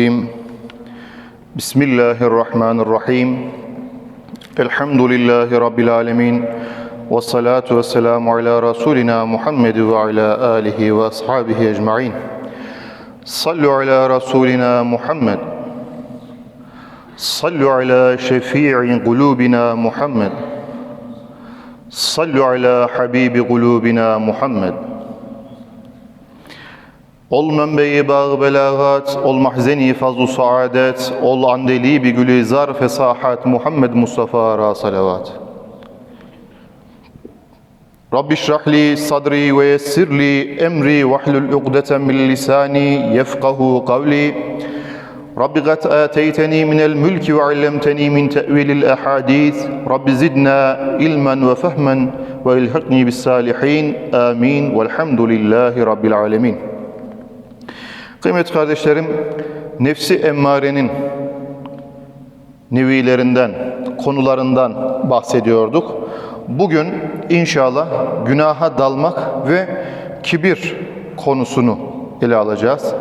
الرجيم. بسم الله الرحمن الرحيم الحمد لله رب العالمين والصلاة والسلام على رسولنا محمد وعلى آله وأصحابه أجمعين صلوا على رسولنا محمد صلوا على شفيع قلوبنا محمد صلوا على حبيب قلوبنا محمد Ol menbeyi bağ belagat, ol mahzeni fazlu saadet, ol andeli bi gülizar fesahat Muhammed Mustafa ra salavat. Rabbi şrahli sadri ve yessirli emri vahlul uqdeten min lisani yefqahu kavli. Rabbi gat ateyteni minel mülki ve allemteni min te'vilil ahadith. Rabbi zidna ilmen ve fehmen ve ilhaqni bis salihin. Amin. Velhamdülillahi Rabbil alemin. Kıymetli kardeşlerim, nefsi emmarenin nevilerinden, konularından bahsediyorduk. Bugün inşallah günaha dalmak ve kibir konusunu ele alacağız.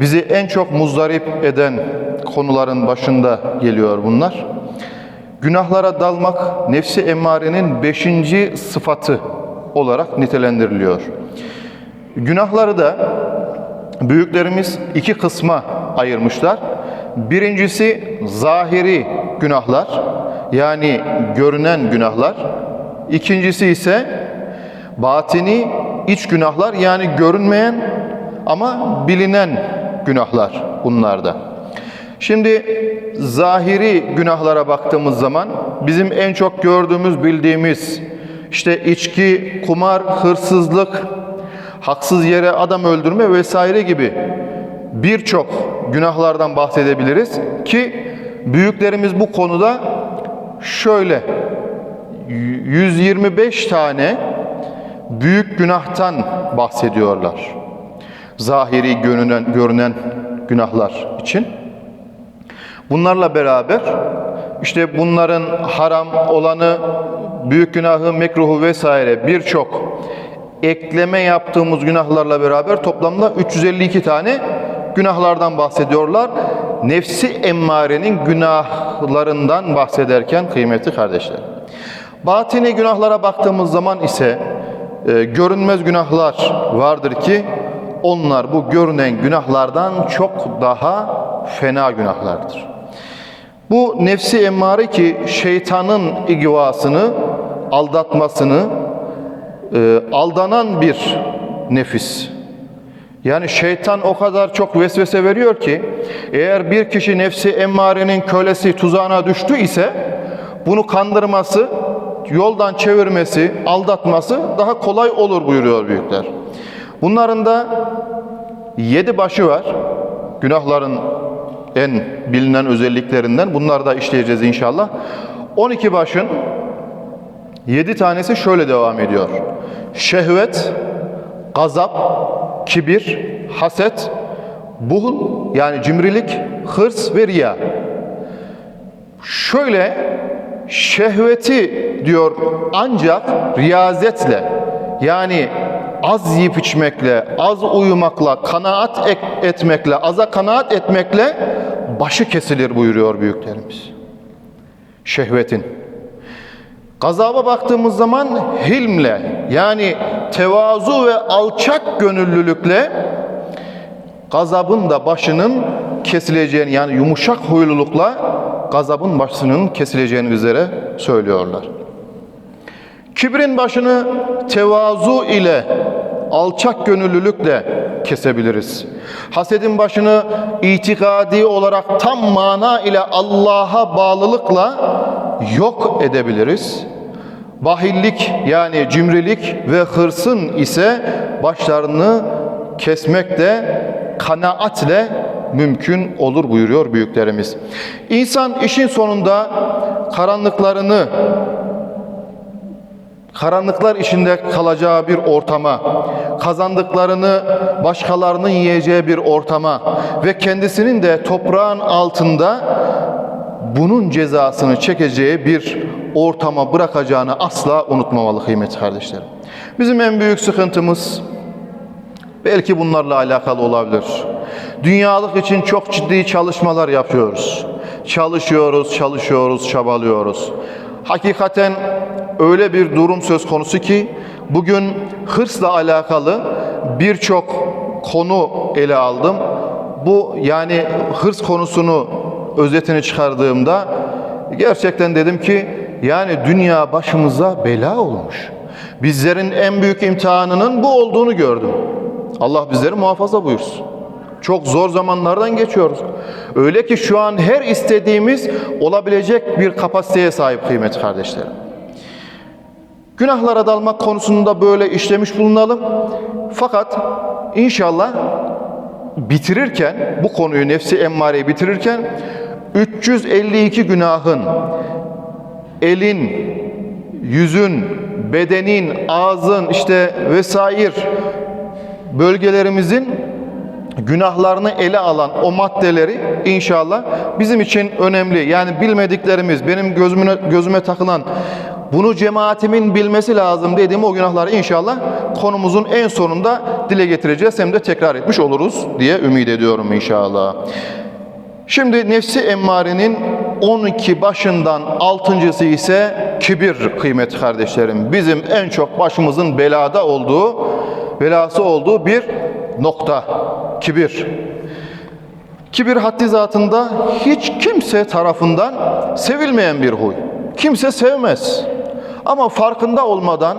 Bizi en çok muzdarip eden konuların başında geliyor bunlar. Günahlara dalmak nefsi emmarenin beşinci sıfatı olarak nitelendiriliyor. Günahları da büyüklerimiz iki kısma ayırmışlar. Birincisi zahiri günahlar yani görünen günahlar. İkincisi ise batini iç günahlar yani görünmeyen ama bilinen günahlar bunlarda. Şimdi zahiri günahlara baktığımız zaman bizim en çok gördüğümüz, bildiğimiz işte içki, kumar, hırsızlık, haksız yere adam öldürme vesaire gibi birçok günahlardan bahsedebiliriz ki büyüklerimiz bu konuda şöyle 125 tane büyük günahtan bahsediyorlar. Zahiri görünen, görünen günahlar için. Bunlarla beraber işte bunların haram olanı, büyük günahı, mekruhu vesaire birçok ekleme yaptığımız günahlarla beraber toplamda 352 tane günahlardan bahsediyorlar. Nefsi emmarenin günahlarından bahsederken kıymetli kardeşler. Batini günahlara baktığımız zaman ise e, görünmez günahlar vardır ki onlar bu görünen günahlardan çok daha fena günahlardır. Bu nefsi emmare ki şeytanın igvasını, aldatmasını, e, aldanan bir nefis. Yani şeytan o kadar çok vesvese veriyor ki eğer bir kişi nefsi emmarenin kölesi tuzağına düştü ise bunu kandırması, yoldan çevirmesi, aldatması daha kolay olur buyuruyor büyükler. Bunların da yedi başı var. Günahların en bilinen özelliklerinden. Bunları da işleyeceğiz inşallah. 12 başın 7 tanesi şöyle devam ediyor. Şehvet, gazap, kibir, haset, buhul yani cimrilik, hırs ve riya. Şöyle şehveti diyor ancak riyazetle yani az yiyip içmekle, az uyumakla, kanaat etmekle, aza kanaat etmekle başı kesilir buyuruyor büyüklerimiz. Şehvetin. Gazaba baktığımız zaman hilmle yani tevazu ve alçak gönüllülükle gazabın da başının kesileceğini yani yumuşak huylulukla gazabın başının kesileceğini üzere söylüyorlar. Kibrin başını tevazu ile alçak gönüllülükle kesebiliriz. Hasedin başını itikadi olarak tam mana ile Allah'a bağlılıkla yok edebiliriz. Bahillik yani cimrilik ve hırsın ise başlarını kesmek de kanaatle mümkün olur buyuruyor büyüklerimiz. İnsan işin sonunda karanlıklarını karanlıklar içinde kalacağı bir ortama, kazandıklarını başkalarının yiyeceği bir ortama ve kendisinin de toprağın altında bunun cezasını çekeceği bir ortama bırakacağını asla unutmamalı kıymetli kardeşlerim. Bizim en büyük sıkıntımız belki bunlarla alakalı olabilir. Dünyalık için çok ciddi çalışmalar yapıyoruz. Çalışıyoruz, çalışıyoruz, çabalıyoruz. Hakikaten öyle bir durum söz konusu ki bugün hırsla alakalı birçok konu ele aldım. Bu yani hırs konusunu özetini çıkardığımda gerçekten dedim ki yani dünya başımıza bela olmuş. Bizlerin en büyük imtihanının bu olduğunu gördüm. Allah bizleri muhafaza buyursun. Çok zor zamanlardan geçiyoruz. Öyle ki şu an her istediğimiz olabilecek bir kapasiteye sahip kıymetli kardeşlerim. Günahlara dalmak konusunda böyle işlemiş bulunalım. Fakat inşallah bitirirken, bu konuyu nefsi emmareyi bitirirken 352 günahın elin, yüzün, bedenin, ağzın işte vesaire bölgelerimizin günahlarını ele alan o maddeleri inşallah bizim için önemli. Yani bilmediklerimiz, benim gözüme, gözüme takılan bunu cemaatimin bilmesi lazım dediğim o günahları inşallah konumuzun en sonunda dile getireceğiz. Hem de tekrar etmiş oluruz diye ümit ediyorum inşallah. Şimdi nefsi emmarenin 12 başından altıncısı ise kibir kıymetli kardeşlerim. Bizim en çok başımızın belada olduğu, belası olduğu bir nokta. Kibir. Kibir haddi zatında hiç kimse tarafından sevilmeyen bir huy. Kimse sevmez. Ama farkında olmadan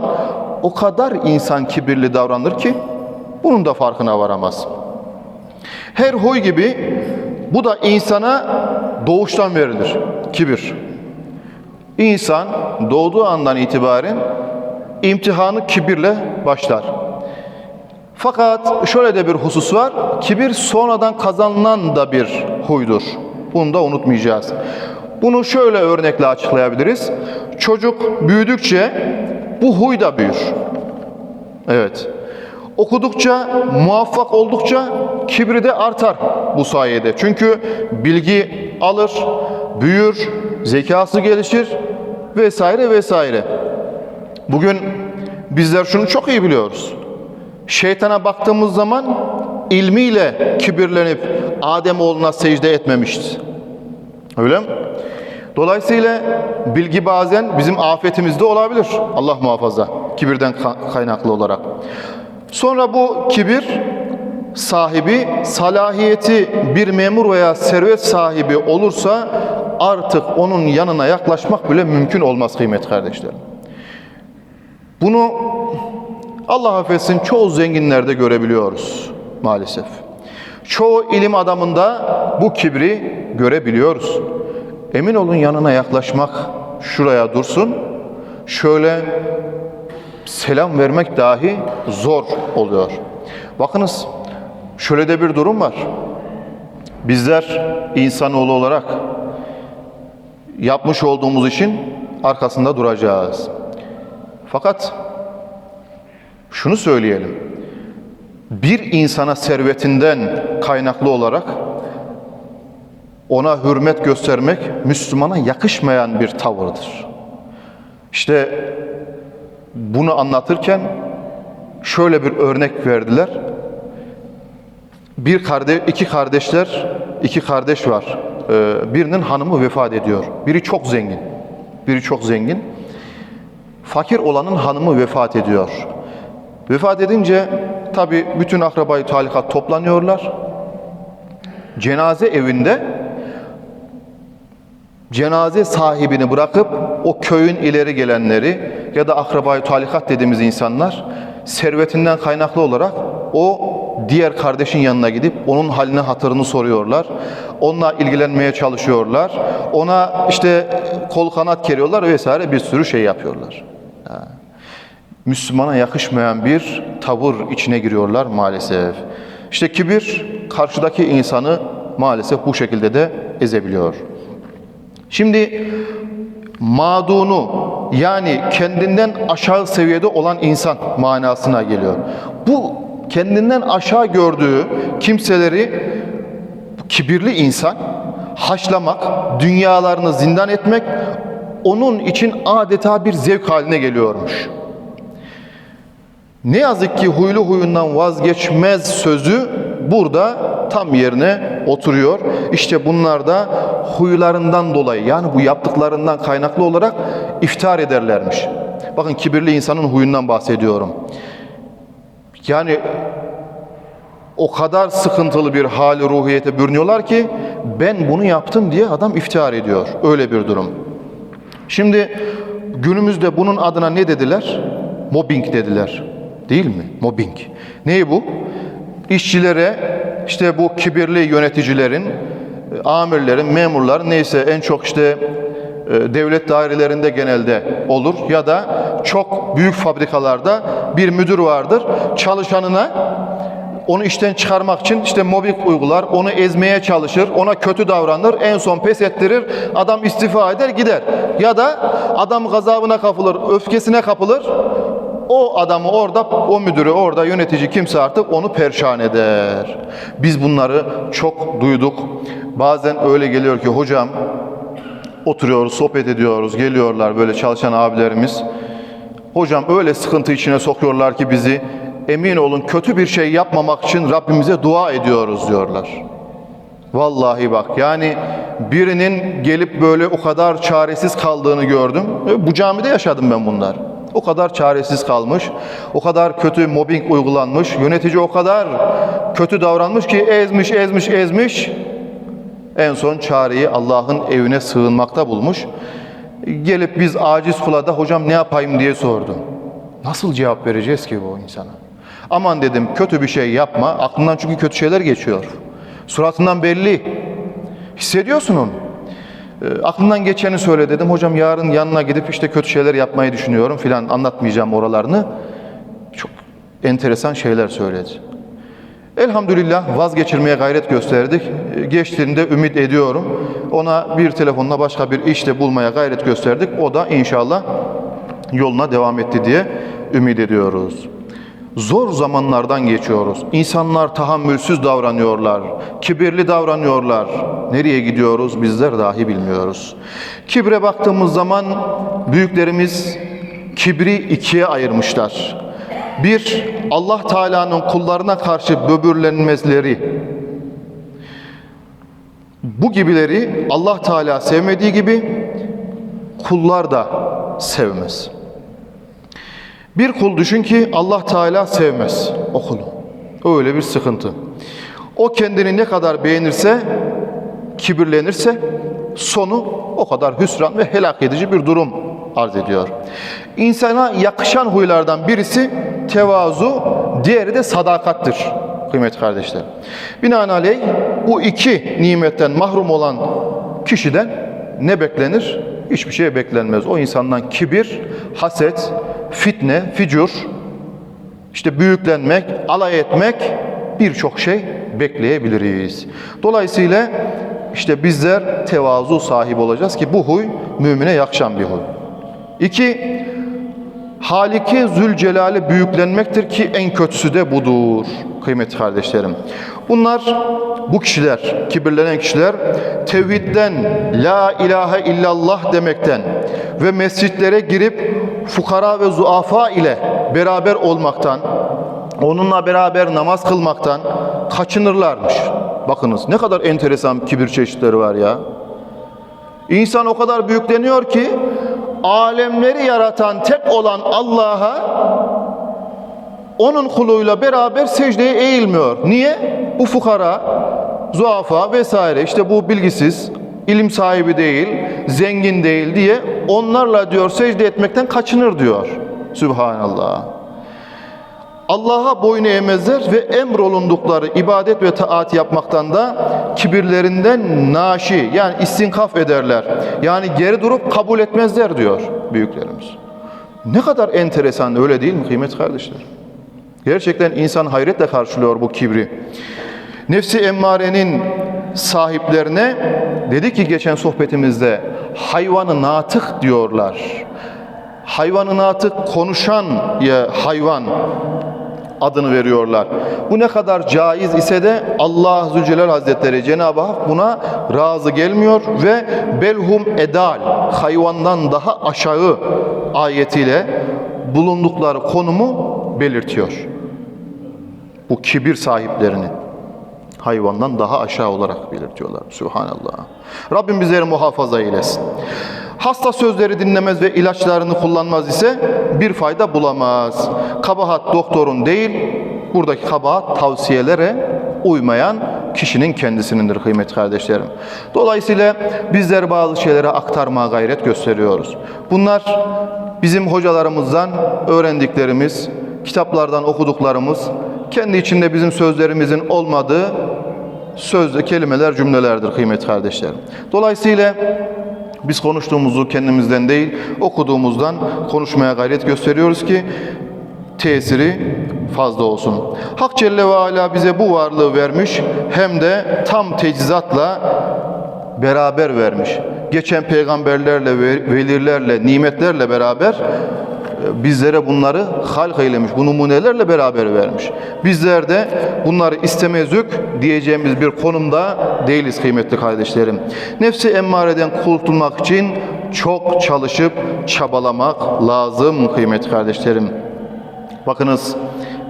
o kadar insan kibirli davranır ki bunun da farkına varamaz. Her huy gibi bu da insana doğuştan verilir. Kibir. İnsan doğduğu andan itibaren imtihanı kibirle başlar. Fakat şöyle de bir husus var. Kibir sonradan kazanılan da bir huydur. Bunu da unutmayacağız. Bunu şöyle örnekle açıklayabiliriz. Çocuk büyüdükçe bu huy da büyür. Evet. Okudukça, muvaffak oldukça kibri de artar bu sayede. Çünkü bilgi alır, büyür, zekası gelişir vesaire vesaire. Bugün bizler şunu çok iyi biliyoruz. Şeytana baktığımız zaman ilmiyle kibirlenip Adem oğluna secde etmemişti. Öyle mi? Dolayısıyla bilgi bazen bizim afetimizde olabilir. Allah muhafaza. Kibirden kaynaklı olarak. Sonra bu kibir sahibi salahiyeti bir memur veya servet sahibi olursa artık onun yanına yaklaşmak bile mümkün olmaz kıymet kardeşlerim. Bunu Allah affetsin çoğu zenginlerde görebiliyoruz maalesef. Çoğu ilim adamında bu kibri görebiliyoruz. Emin olun yanına yaklaşmak şuraya dursun. Şöyle selam vermek dahi zor oluyor. Bakınız şöyle de bir durum var. Bizler insanoğlu olarak yapmış olduğumuz işin arkasında duracağız. Fakat şunu söyleyelim. Bir insana servetinden kaynaklı olarak ona hürmet göstermek Müslümana yakışmayan bir tavırdır. İşte bunu anlatırken şöyle bir örnek verdiler. Bir kardeş, iki kardeşler, iki kardeş var. Ee, birinin hanımı vefat ediyor. Biri çok zengin. Biri çok zengin. Fakir olanın hanımı vefat ediyor. Vefat edince tabi bütün akrabayı talikat toplanıyorlar. Cenaze evinde cenaze sahibini bırakıp o köyün ileri gelenleri ya da akrabayı talikat dediğimiz insanlar servetinden kaynaklı olarak o diğer kardeşin yanına gidip onun haline hatırını soruyorlar. Onunla ilgilenmeye çalışıyorlar. Ona işte kol kanat keriyorlar vesaire bir sürü şey yapıyorlar. Müslümana yakışmayan bir tavır içine giriyorlar maalesef. İşte kibir karşıdaki insanı maalesef bu şekilde de ezebiliyor. Şimdi madunu yani kendinden aşağı seviyede olan insan manasına geliyor. Bu kendinden aşağı gördüğü kimseleri kibirli insan haşlamak, dünyalarını zindan etmek onun için adeta bir zevk haline geliyormuş. Ne yazık ki huylu huyundan vazgeçmez sözü burada tam yerine oturuyor. İşte bunlar da huylarından dolayı yani bu yaptıklarından kaynaklı olarak iftar ederlermiş. Bakın kibirli insanın huyundan bahsediyorum. Yani o kadar sıkıntılı bir hali ruhiyete bürünüyorlar ki ben bunu yaptım diye adam iftihar ediyor. Öyle bir durum. Şimdi günümüzde bunun adına ne dediler? Mobbing dediler. Değil mi? Mobbing. Neyi bu? İşçilere işte bu kibirli yöneticilerin, e, amirlerin, memurların neyse en çok işte e, devlet dairelerinde genelde olur ya da çok büyük fabrikalarda bir müdür vardır. Çalışanına onu işten çıkarmak için işte mobbing uygular, onu ezmeye çalışır, ona kötü davranır, en son pes ettirir, adam istifa eder gider. Ya da adam gazabına kapılır, öfkesine kapılır, o adamı orada, o müdürü orada yönetici kimse artık onu perşan eder. Biz bunları çok duyduk. Bazen öyle geliyor ki hocam oturuyoruz, sohbet ediyoruz, geliyorlar böyle çalışan abilerimiz. Hocam öyle sıkıntı içine sokuyorlar ki bizi emin olun kötü bir şey yapmamak için Rabbimize dua ediyoruz diyorlar. Vallahi bak yani birinin gelip böyle o kadar çaresiz kaldığını gördüm. E, Bu camide yaşadım ben bunlar. O kadar çaresiz kalmış, o kadar kötü mobbing uygulanmış, yönetici o kadar kötü davranmış ki ezmiş, ezmiş, ezmiş. En son çareyi Allah'ın evine sığınmakta bulmuş. Gelip biz aciz kula da hocam ne yapayım diye sordu. Nasıl cevap vereceğiz ki bu insana? Aman dedim kötü bir şey yapma. Aklından çünkü kötü şeyler geçiyor. Suratından belli. Hissediyorsun onu. E, aklından geçeni söyle dedim. Hocam yarın yanına gidip işte kötü şeyler yapmayı düşünüyorum filan anlatmayacağım oralarını. Çok enteresan şeyler söyledi. Elhamdülillah vazgeçirmeye gayret gösterdik. E, Geçtiğinde ümit ediyorum. Ona bir telefonla başka bir işte bulmaya gayret gösterdik. O da inşallah yoluna devam etti diye ümit ediyoruz. Zor zamanlardan geçiyoruz. İnsanlar tahammülsüz davranıyorlar, kibirli davranıyorlar. Nereye gidiyoruz bizler dahi bilmiyoruz. Kibre baktığımız zaman büyüklerimiz kibri ikiye ayırmışlar. Bir, Allah Teala'nın kullarına karşı böbürlenmezleri. Bu gibileri Allah Teala sevmediği gibi kullar da sevmez. Bir kul düşün ki Allah Teala sevmez o kulu. Öyle bir sıkıntı. O kendini ne kadar beğenirse, kibirlenirse sonu o kadar hüsran ve helak edici bir durum arz ediyor. İnsana yakışan huylardan birisi tevazu, diğeri de sadakattır kıymetli kardeşler. Binaenaleyh bu iki nimetten mahrum olan kişiden ne beklenir? Hiçbir şey beklenmez. O insandan kibir, haset, fitne, ficur, işte büyüklenmek, alay etmek birçok şey bekleyebiliriz. Dolayısıyla işte bizler tevazu sahibi olacağız ki bu huy mümine yakışan bir huy. İki, Haliki Zülcelal'e büyüklenmektir ki en kötüsü de budur kıymetli kardeşlerim. Bunlar bu kişiler, kibirlenen kişiler tevhidden, la ilahe illallah demekten ve mescitlere girip fukara ve zuafa ile beraber olmaktan, onunla beraber namaz kılmaktan kaçınırlarmış. Bakınız ne kadar enteresan kibir çeşitleri var ya. İnsan o kadar büyükleniyor ki alemleri yaratan tek olan Allah'a onun kuluyla beraber secdeye eğilmiyor. Niye? Bu fukara, zuafa vesaire işte bu bilgisiz, ilim sahibi değil, zengin değil diye onlarla diyor secde etmekten kaçınır diyor. Sübhanallah. Allah'a boyun eğmezler ve emrolundukları ibadet ve taat yapmaktan da kibirlerinden naşi yani istinkaf ederler. Yani geri durup kabul etmezler diyor büyüklerimiz. Ne kadar enteresan öyle değil mi kıymetli kardeşler? Gerçekten insan hayretle karşılıyor bu kibri. Nefsi emmarenin sahiplerine dedi ki geçen sohbetimizde hayvanı natık diyorlar. Hayvanı natık konuşan ya hayvan adını veriyorlar. Bu ne kadar caiz ise de Allah Zülcelal Hazretleri Cenab-ı Hak buna razı gelmiyor ve belhum edal hayvandan daha aşağı ayetiyle bulundukları konumu belirtiyor. Bu kibir sahiplerini. Hayvandan daha aşağı olarak belirtiyorlar. Subhanallah. Rabbim bizleri muhafaza eylesin. Hasta sözleri dinlemez ve ilaçlarını kullanmaz ise bir fayda bulamaz. Kabahat doktorun değil, buradaki kabahat tavsiyelere uymayan kişinin kendisinindir kıymetli kardeşlerim. Dolayısıyla bizler bazı şeylere aktarmaya gayret gösteriyoruz. Bunlar bizim hocalarımızdan öğrendiklerimiz, kitaplardan okuduklarımız, kendi içinde bizim sözlerimizin olmadığı sözde kelimeler, cümlelerdir kıymetli kardeşlerim. Dolayısıyla biz konuştuğumuzu kendimizden değil, okuduğumuzdan konuşmaya gayret gösteriyoruz ki tesiri fazla olsun. Hak Celle ve Ala bize bu varlığı vermiş hem de tam teczatla beraber vermiş. Geçen peygamberlerle, ve- velilerle, nimetlerle beraber bizlere bunları halk eylemiş. Bu numunelerle beraber vermiş. Bizler de bunları istemezük diyeceğimiz bir konumda değiliz kıymetli kardeşlerim. Nefsi emmareden kurtulmak için çok çalışıp çabalamak lazım kıymetli kardeşlerim. Bakınız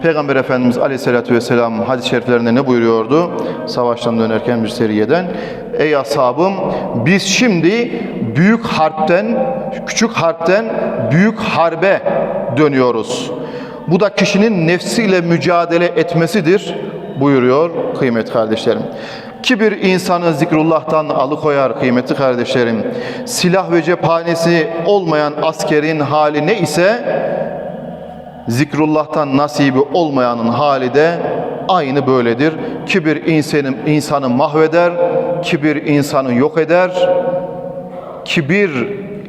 Peygamber Efendimiz Aleyhisselatü Vesselam hadis-i şeriflerinde ne buyuruyordu? Savaştan dönerken bir seriyeden. Ey ashabım biz şimdi büyük harpten, küçük harpten büyük harbe dönüyoruz. Bu da kişinin nefsiyle mücadele etmesidir buyuruyor kıymetli kardeşlerim. Kibir insanı zikrullah'tan alıkoyar kıymetli kardeşlerim. Silah ve cephanesi olmayan askerin hali ne ise zikrullah'tan nasibi olmayanın hali de aynı böyledir. Kibir insanı, insanı mahveder, kibir insanı yok eder, kibir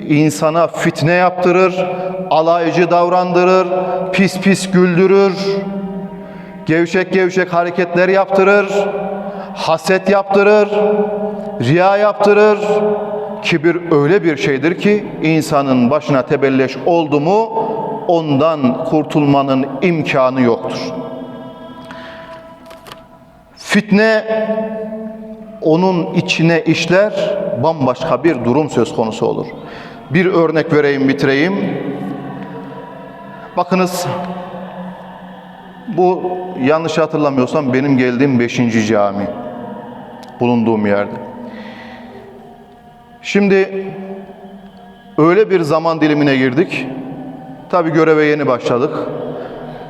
insana fitne yaptırır, alaycı davrandırır, pis pis güldürür, gevşek gevşek hareketler yaptırır, haset yaptırır, riya yaptırır. Kibir öyle bir şeydir ki insanın başına tebelleş oldu mu ondan kurtulmanın imkanı yoktur. Fitne onun içine işler, bambaşka bir durum söz konusu olur. Bir örnek vereyim, bitireyim. Bakınız, bu yanlış hatırlamıyorsam benim geldiğim 5. cami. Bulunduğum yerde. Şimdi öyle bir zaman dilimine girdik. Tabi göreve yeni başladık.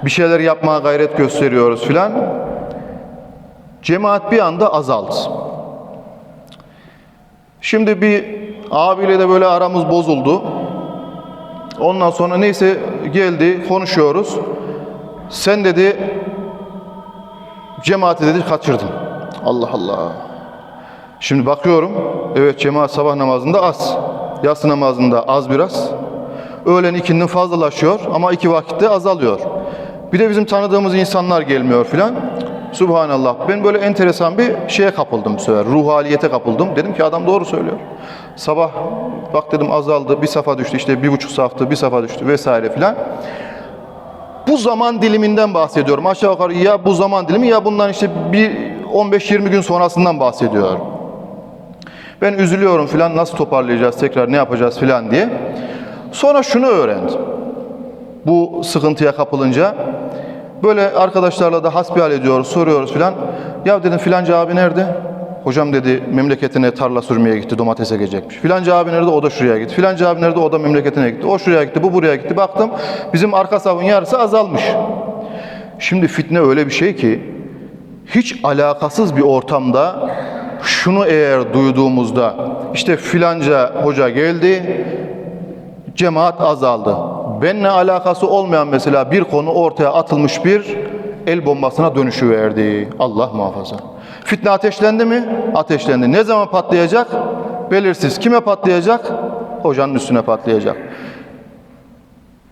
Bir şeyler yapmaya gayret gösteriyoruz filan. Cemaat bir anda azaldı. Şimdi bir abiyle de böyle aramız bozuldu. Ondan sonra neyse geldi konuşuyoruz. Sen dedi cemaati dedi kaçırdın. Allah Allah. Şimdi bakıyorum. Evet cemaat sabah namazında az. Yatsı namazında az biraz. Öğlen ikindin fazlalaşıyor ama iki vakitte azalıyor. Bir de bizim tanıdığımız insanlar gelmiyor filan. Subhanallah. Ben böyle enteresan bir şeye kapıldım bu sefer. Ruhaliyete kapıldım. Dedim ki adam doğru söylüyor. Sabah bak dedim azaldı. Bir safa düştü işte bir buçuk saftı bir safa düştü vesaire filan. Bu zaman diliminden bahsediyorum. Aşağı yukarı ya bu zaman dilimi ya bundan işte bir 15-20 gün sonrasından bahsediyorum. Ben üzülüyorum filan nasıl toparlayacağız tekrar ne yapacağız filan diye. Sonra şunu öğrendim. Bu sıkıntıya kapılınca böyle arkadaşlarla da hasbihal ediyoruz, soruyoruz filan. Ya dedim filanca abi nerede? Hocam dedi memleketine tarla sürmeye gitti, domates ekecekmiş. Filanca abi nerede? O da şuraya gitti. Filanca abi nerede? O da memleketine gitti. O şuraya gitti, bu buraya gitti. Baktım bizim arka safın yarısı azalmış. Şimdi fitne öyle bir şey ki hiç alakasız bir ortamda şunu eğer duyduğumuzda işte filanca hoca geldi, cemaat azaldı. Benle alakası olmayan mesela bir konu ortaya atılmış bir el bombasına dönüşüverdi. Allah muhafaza. Fitne ateşlendi mi? Ateşlendi. Ne zaman patlayacak? Belirsiz. Kime patlayacak? Hocanın üstüne patlayacak.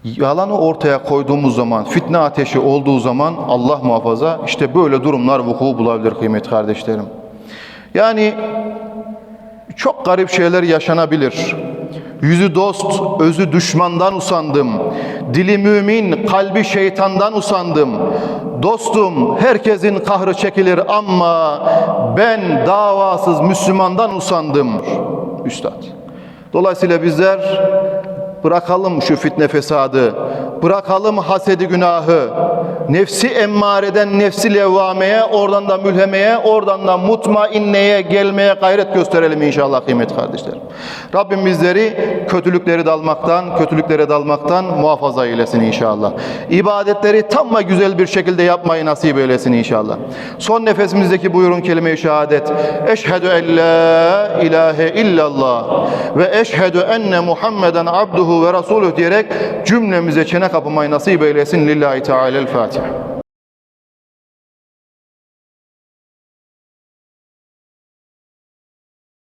Yalanı ortaya koyduğumuz zaman, fitne ateşi olduğu zaman Allah muhafaza işte böyle durumlar vuku bulabilir kıymetli kardeşlerim. Yani çok garip şeyler yaşanabilir. Yüzü dost, özü düşmandan usandım. Dili mümin, kalbi şeytandan usandım. Dostum, herkesin kahrı çekilir ama ben davasız Müslümandan usandım. Üstad. Dolayısıyla bizler Bırakalım şu fitne fesadı. Bırakalım hasedi günahı. Nefsi emmareden nefsi levvameye, oradan da mülhemeye, oradan da mutmainneye gelmeye gayret gösterelim inşallah kıymetli kardeşlerim. Rabbim bizleri kötülükleri dalmaktan, kötülüklere dalmaktan muhafaza eylesin inşallah. İbadetleri tam ve güzel bir şekilde yapmayı nasip eylesin inşallah. Son nefesimizdeki buyurun kelime-i şehadet. Eşhedü en la ilahe illallah ve eşhedü enne Muhammeden abduhu ve resuluh diyerek cümlemize çene kapımayı nasip eylesin. Lillahi Teala'l-Fatiha.